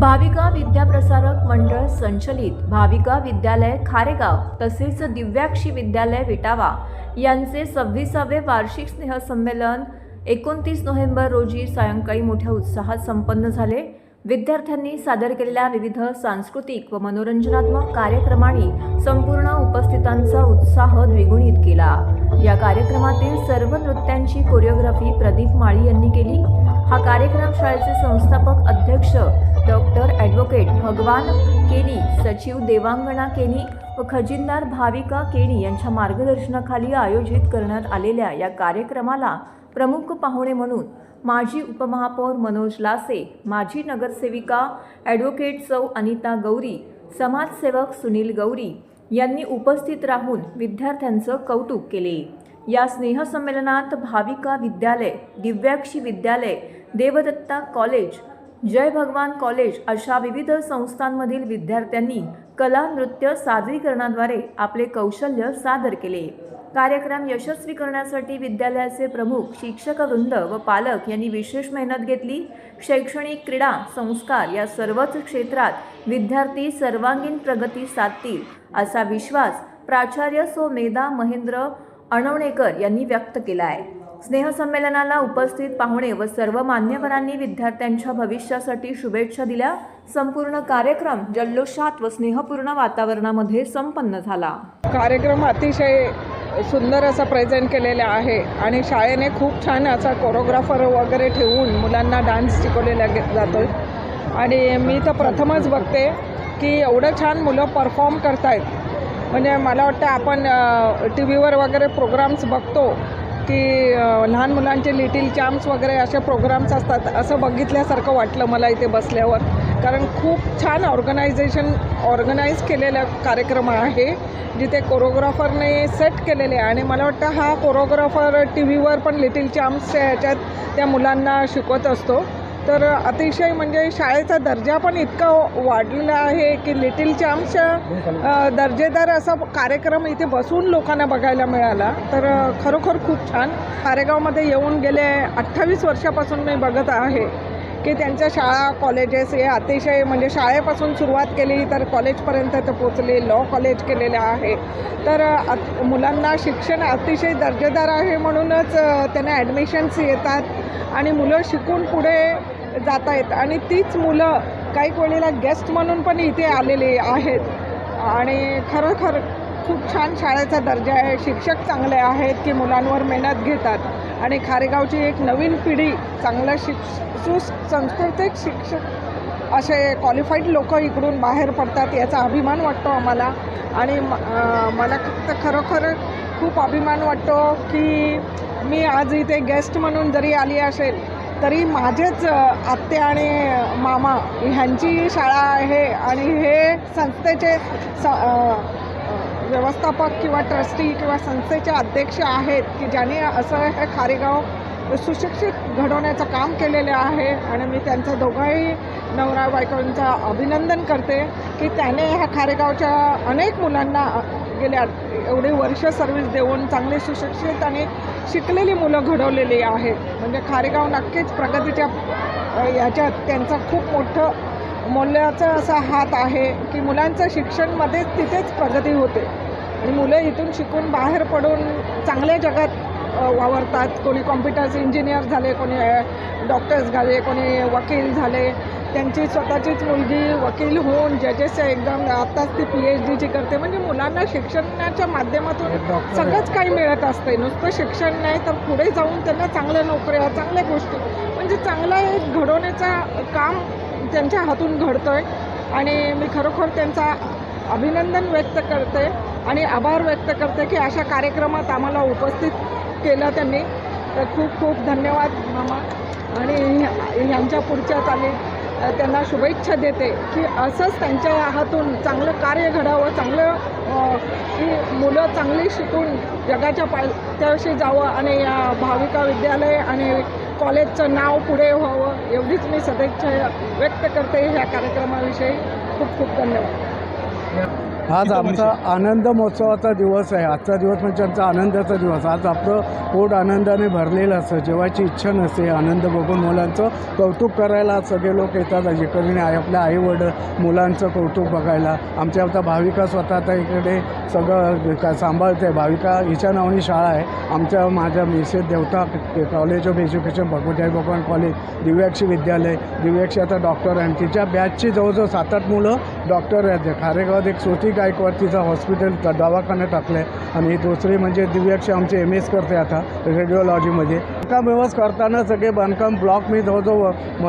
भाविका विद्याप्रसारक मंडळ संचलित भाविका विद्यालय खारेगाव तसेच दिव्याक्षी विद्यालय विटावा यांचे सव्वीसावे वार्षिक स्नेहसंमेलन एकोणतीस नोव्हेंबर रोजी सायंकाळी मोठ्या उत्साहात संपन्न झाले. विद्यार्थ्यांनी सादर केलेल्या विविध सांस्कृतिक व मनोरंजनात्मक कार्यक्रमांनी संपूर्ण उपस्थितांचा उत्साह द्विगुणित केला. या कार्यक्रमातील सर्व नृत्यांची कोरिओग्राफी प्रदीप माळी यांनी केली. हा कार्यक्रम शाळेचे संस्थापक अध्यक्ष डॉक्टर ॲडव्होकेट भगवान केनी सचिव देवांगणा केनी व खजिनदार भाविका केणी यांच्या मार्गदर्शनाखाली आयोजित करण्यात आलेल्या या कार्यक्रमाला प्रमुख पाहुणे म्हणून माजी उपमहापौर मनोज लासे माजी नगरसेविका ॲडव्होकेट सौ अनिता गौरी समाजसेवक सुनील गौरी यांनी उपस्थित राहून विद्यार्थ्यांचं कौतुक केले. या स्नेहसंमेलनात भाविका विद्यालय दिव्याक्षी विद्यालय देवदत्ता कॉलेज जय भगवान कॉलेज अशा विविध संस्थांमधील विद्यार्थ्यांनी कला नृत्य सादरीकरणाद्वारे आपले कौशल्य सादर केले. कार्यक्रम यशस्वी करण्यासाठी विद्यालयाचे प्रमुख शिक्षक वृंद व पालक यांनी विशेष मेहनत घेतली. शैक्षणिक क्रीडा संस्कार या सर्वच क्षेत्रात विद्यार्थी सर्वांगीण प्रगती साधतील असा विश्वास प्राचार्य सो मेधा महेंद्र अणवणेकर यांनी व्यक्त केला आहे. स्नेहसंमेलनाला उपस्थित पाहुणे व सर्व मान्यवरांनी विद्यार्थ्यांच्या भविष्यासाठी शुभेच्छा दिल्या. संपूर्ण कार्यक्रम जल्लोषात व स्नेहपूर्ण वातावरणामध्ये संपन्न झाला. कार्यक्रम अतिशय सुंदर असा प्रेझेंट केलेला आहे आणि शाळेने खूप छान असा कोरोग्राफर वगैरे ठेवून मुलांना डान्स शिकवलेला गे- जातो आणि मी तर प्रथमच बघते की एवढं छान मुलं परफॉर्म करतायत. म्हणजे मला वाटतं आपण टी व्हीवर वगैरे प्रोग्राम्स बघतो की लहान मुलांचे लिटिल चॅम्प्स वगैरे असे प्रोग्राम्स असतात असं बघितल्यासारखं वाटलं मला इथे बसल्यावर. कारण खूप छान ऑर्गनायझेशन ऑर्गनाईज केलेला कार्यक्रम आहे जिथे कोरोग्राफरने सेट केलेले आहे. आणि मला वाटतं हा कोरोग्राफर टी व्हीवर पण लिटिल चॅम्प्सच्या ह्याच्यात त्या मुलांना शिकवत असतो. तर अतिशय म्हणजे शाळेचा दर्जा पण इतका वाढलेला आहे की लिटिल चॅम्पच्या दर्जेदार असा कार्यक्रम इथे बसून लोकांना बघायला मिळाला. तर खरोखर खूप छान. कारेगावमध्ये येऊन गेले अठ्ठावीस वर्षापासून मी बघत आहे. की त्यांच्या शाळा कॉलेजेस हे अतिशय म्हणजे शाळेपासून सुरुवात केली तर कॉलेजपर्यंत ते पोचले लॉ कॉलेज केलेलं आहे. तर अ, मुलांना शिक्षण अतिशय दर्जेदार आहे म्हणूनच त्यांना ॲडमिशन्स येतात आणि मुलं शिकून पुढे जात आहेत आणि तीच मुलं काही वेळेला गेस्ट म्हणून पण इथे आलेली आहेत. आणि खरोखर खूप छान शाळेचा दर्जा आहे. शिक्षक चांगले आहेत की मुलांवर मेहनत घेतात. आणि खारेगावची एक नवीन पिढी चांगलं शिक्ष सुसंस्कृतिक शिक्षक असे क्वालिफाईड लोक इकडून बाहेर पडतात याचा अभिमान वाटतो आम्हाला. आणि म- मला तर खरोखर खूप अभिमान वाटतो की मी आज इथे गेस्ट म्हणून जरी आली असेल तरी माझेच आत्या आणि मामा ह्यांची शाळा आहे आणि हे संस्थेचे स व्यवस्थापक किंवा ट्रस्टी किंवा संस्थेचे अध्यक्ष आहेत की ज्यांनी असं हे खारेगाव सुशिक्षित घडवण्याचं काम केलेलं आहे आणि मी त्यांचं दोघंही नवरा बायकोंचा अभिनंदन करते की त्याने ह्या खारेगावच्या अनेक मुलांना गेल्या एवढी वर्ष सर्व्हिस देऊन चांगली सुशिक्षित आणि शिकलेली मुलं घडवलेली आहेत. म्हणजे खारेगाव नक्कीच प्रगतीच्या ह्याच्यात याच्यात खूप मोठं मूल्याचा असा हात आहे की मुलांचं शिक्षणमध्येच तिथेच प्रगती होते. आणि मुलं इथून शिकून बाहेर पडून चांगल्या जगात वावरतात. कोणी कॉम्प्युटर्स इंजिनियर झाले कोणी डॉक्टर्स झाले कोणी वकील झाले. त्यांची स्वतःचीच मुलगी वकील होऊन जजेस एकदम आत्ताच ती पी एच डीची करते म्हणजे मुलांना शिक्षणाच्या माध्यमातून सगळंच काही मिळत असते नुसतं शिक्षण नाही तर पुढे जाऊन त्यांना चांगल्या नोकऱ्या चांगल्या गोष्टी म्हणजे चांगला एक घडवण्याचा काम त्यांच्या हातून घडतो आहे आणि मी खरोखर त्यांचा अभिनंदन व्यक्त करते आणि आभार व्यक्त करते की अशा कार्यक्रमात आम्हाला उपस्थित केलं त्यांनी. तर खूप खूप धन्यवाद मामा. आणि ह्यांच्या पुढच्या चाली त्यांना शुभेच्छा देते की असंच त्यांच्या हातून चांगलं कार्य घडावं चांगलं की मुलं चांगली शिकून जगाच्या पायथ्याशी जावं आणि या भाविका विद्यालय आणि कॉलेजचं नाव पुढे व्हावं एवढीच मी सदैच्छा व्यक्त करते ह्या कार्यक्रमाविषयी. खूप खूप धन्यवाद. Yeah. आज आमचा आनंद महोत्सवाचा दिवस आहे. आजचा दिवस म्हणजे आमचा आनंदाचा दिवस. आज आपलं पोट आनंदाने भरलेलं असतं जेवायची इच्छा नसते. आनंद बघून मुलांचं कौतुक करायला आज सगळे लोक येतात. जिकडे आई आपल्या आईवडील मुलांचं कौतुक बघायला. आमच्या आता भाविका स्वतः आता इकडे सगळं का सांभाळते. भाविका हिच्या नावानी शाळा आहे. आमच्या माझ्या मिसेस देवता कॉलेज ऑफ एज्युकेशन भगवती भगवान कॉलेज दिव्याक्षी विद्यालय. दिव्याक्षी आता डॉक्टर आहे. आणि तिच्या बॅचची जवळजवळ सात आठ मुलं डॉक्टर आहेत. खारेगावात एक सोती गायकवाड तिचा हॉस्पिटल त- दवाखाना टाकलं आहे आणि दुसरी म्हणजे दिव्याक्ष आमचे एम एस करते आता रेडिओलॉजीमध्ये बांधकाम व्यवस्था करताना सगळे बांधकाम ब्लॉक मी जवळजवळ म-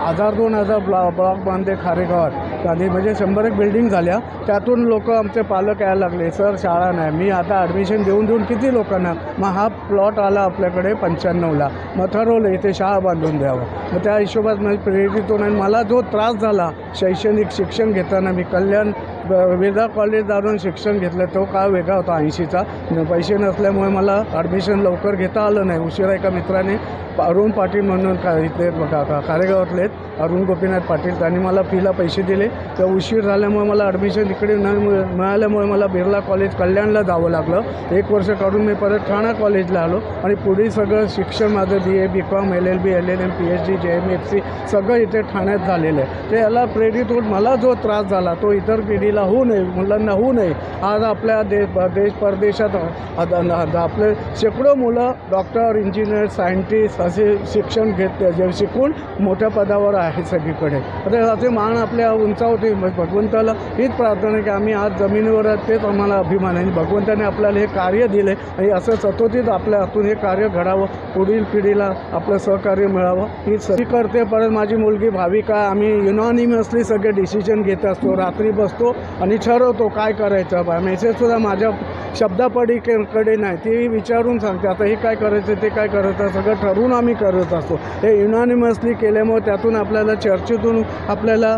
हजार दोन हजार ब्लॉ ब्लॉक बांधते खारेगावात. आणि म्हणजे शंभर एक बिल्डिंग झाल्या. त्यातून लोक आमचे पालक यायला लागले. सर शाळा नाही. मी आता ॲडमिशन देऊन देऊन किती लोकांना मग हा प्लॉट आला आपल्याकडे पंच्याण्णवला. मग ठरवलं इथे शाळा बांधून द्यावं. मग त्या हिशोबात म्हणजे प्रेरित होऊन आणि मला जो त्रास झाला शैक्षणिक शिक्षण घेताना मी कल्याण वेदा कॉलेज जाऊन शिक्षण घेतलं तो काळ वेगळा होता ऐंशीचा. पैसे नसल्यामुळे मला ॲडमिशन लवकर घेता आलं नाही. उशिरा एका मित्राने अरुण पाटील म्हणून का इथे बघा का कारेगावातले अरुण गोपीनाथ पाटील त्यांनी मला फीला पैसे दिले. तर उशीर झाल्यामुळे मला ॲडमिशन इकडे न मिळाल्यामुळे मला बिर्ला कॉलेज कल्याणला जावं लागलं. एक वर्ष काढून मी परत ठाणा कॉलेजला आलो आणि पुढे सगळं शिक्षण माझं B A B com L L B L L M P H D J M F C सगळं इथे ठाण्यात झालेलं आहे. ते याला प्रेरित होऊन मला जो त्रास झाला तो इतर पिढीला होऊ नये मुलांना होऊ नये. आज आपल्या दे देश परदेशात आपले शेकडो मुलं डॉक्टर इंजिनियर सायंटिस्ट असे शिक्षण घेत जे शिकून मोठ्या पदावर आहे सगळीकडे. आता असे मान आपल्या उंचावते भगवंताला हीच प्रार्थना की आम्ही आज जमिनीवर आहोत तेच आम्हाला अभिमान आहे. आणि भगवंताने आपल्याला हे कार्य दिले आणि असं सतोतीत आपल्या हातून हे कार्य घडावं पुढील पिढीला आपलं सहकार्य मिळावं ही सगळी करते परत माझी मुलगी भाविका आम्ही युनॉनिमसली सगळे डिसिजन घेत असतो. रात्री बसतो आणि ठरवतो काय करायचं बा. मेसेजसुद्धा माझ्या शब्दापडीकडे नाही. ती विचारून सांगते आता हे काय करायचं ते काय करायचं सगळं ठरवून आम्ही करत असतो. हे युनॉनिमसली केल्यामुळे त्यातून आपल्याला चर्चेतून आपल्याला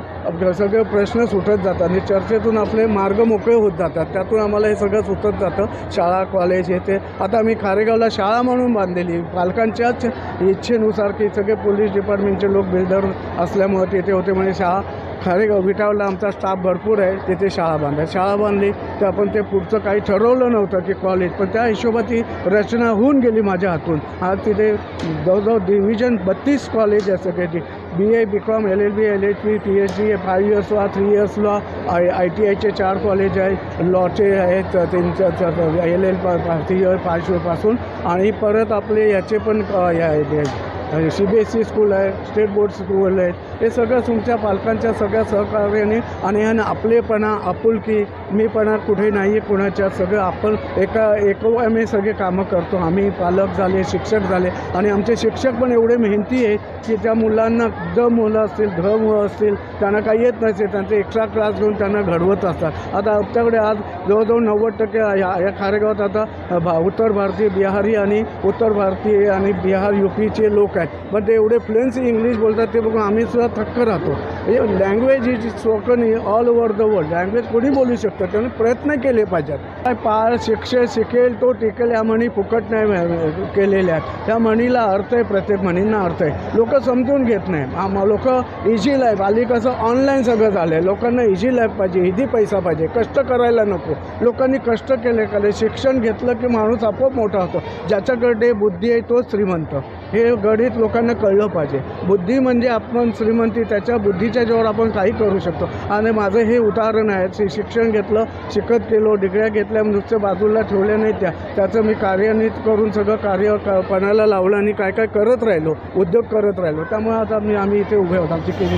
सगळे प्रश्न सुटत जातात आणि चर्चेतून आपले मार्ग मोकळे होत जातात. त्यातून आम्हाला हे सगळं सुटत जातं. शाळा कॉलेज हे ते. आता आम्ही खारेगावला शाळा म्हणून बांधलेली. पालकांच्याच इच्छेनुसार की सगळे पोलीस डिपार्टमेंटचे लोक बिल्डर असल्यामुळे तिथे होते. म्हणजे शाळा खारेगाव विटावला आमचा स्टाफ भरपूर आहे तिथे शाळा बांधा शाळा बांधली तर आपण ते पुढचं काही ठरवलं नव्हतं की कॉलेज पण त्या हिशोबाची रचना होऊन गेली माझ्या हातून. आज तिथे जवळजवळ डिव्हिजन बत्तीस कॉलेज आहे काही B A B com L L B L H B P H D five years law three years law I I T आयचे चार कॉलेज आहेत लॉचे आहेत त्यांचं एल एल थ्री इयरपासून. आणि परत आपले याचे पण हे आहेत C B S E school आहे स्टेट बोर्ड स्कूल आहे. हे सगळं तुमच्या पालकांच्या सगळ्या सहकार्याने आणि ह्यानं आपलेपणा आपुलकी मीपणा कुठे नाही आहे कुणाच्या सगळं आपण एका एकोव्याने सगळे कामं करतो. आम्ही पालक झाले शिक्षक झाले आणि आमचे शिक्षक पण एवढे मेहनती आहेत की त्या मुलांना द मुलं असतील ध मुलं असतील त्यांना काही येत नसेल त्यांचे एक्स्ट्रा क्लास घेऊन त्यांना घडवत असतात. आता आमच्याकडे आज जवळजवळ नव्वद टक्के या या खारेगावात आता भा उत्तर भारतीय बिहारी आणि उत्तर भारतीय आणि बिहार यू पीचे लोक आहेत. पण ते एवढे फ्लुएन्स इंग्लिश बोलतात ते बघून आम्ही सुद्धा थक्क राहतो. म्हणजे language is spoken all over the world language कोणी बोलू शकतं? त्याने प्रयत्न केले पाहिजेत. काय पाळ शिक्षण शिकेल तो टिकेल या म्हणी फुकट नाही केलेल्या. आहेत त्या म्हणीला अर्थ आहे प्रत्येक म्हणींना अर्थ आहे. लोक समजून घेत नाही. लोक इझी लाईफ आली कसं ऑनलाईन सगळं झालं आहे लोकांना इझी लाईफ पाहिजे इझी पैसा पाहिजे. कष्ट करायला नको. लोकांनी कष्ट केले का शिक्षण घेतलं की माणूस आपोआप मोठा होतो. ज्याच्याकडे बुद्धी आहे तोच श्रीमंत. हे गणित लोकांना कळलं पाहिजे. बुद्धी म्हणजे आपण श्रीमंती त्याच्या बुद्धीच्या जोर आपण काही करू शकतो. आणि माझं हे उदाहरण आहे शि- शिक्षण घेतलं शिकत गेलो डिग्र्या घेतल्या नुसतं बाजूला ठेवल्या नाही त्या. त्याचं मी कार्यान्वित करून सगळं कार्य क- पणाला लावलं आणि काय काय करत राहिलो उद्योग करत राहिलो. त्यामुळे आता मी आम्ही इथे उभे आहोत. आमची केली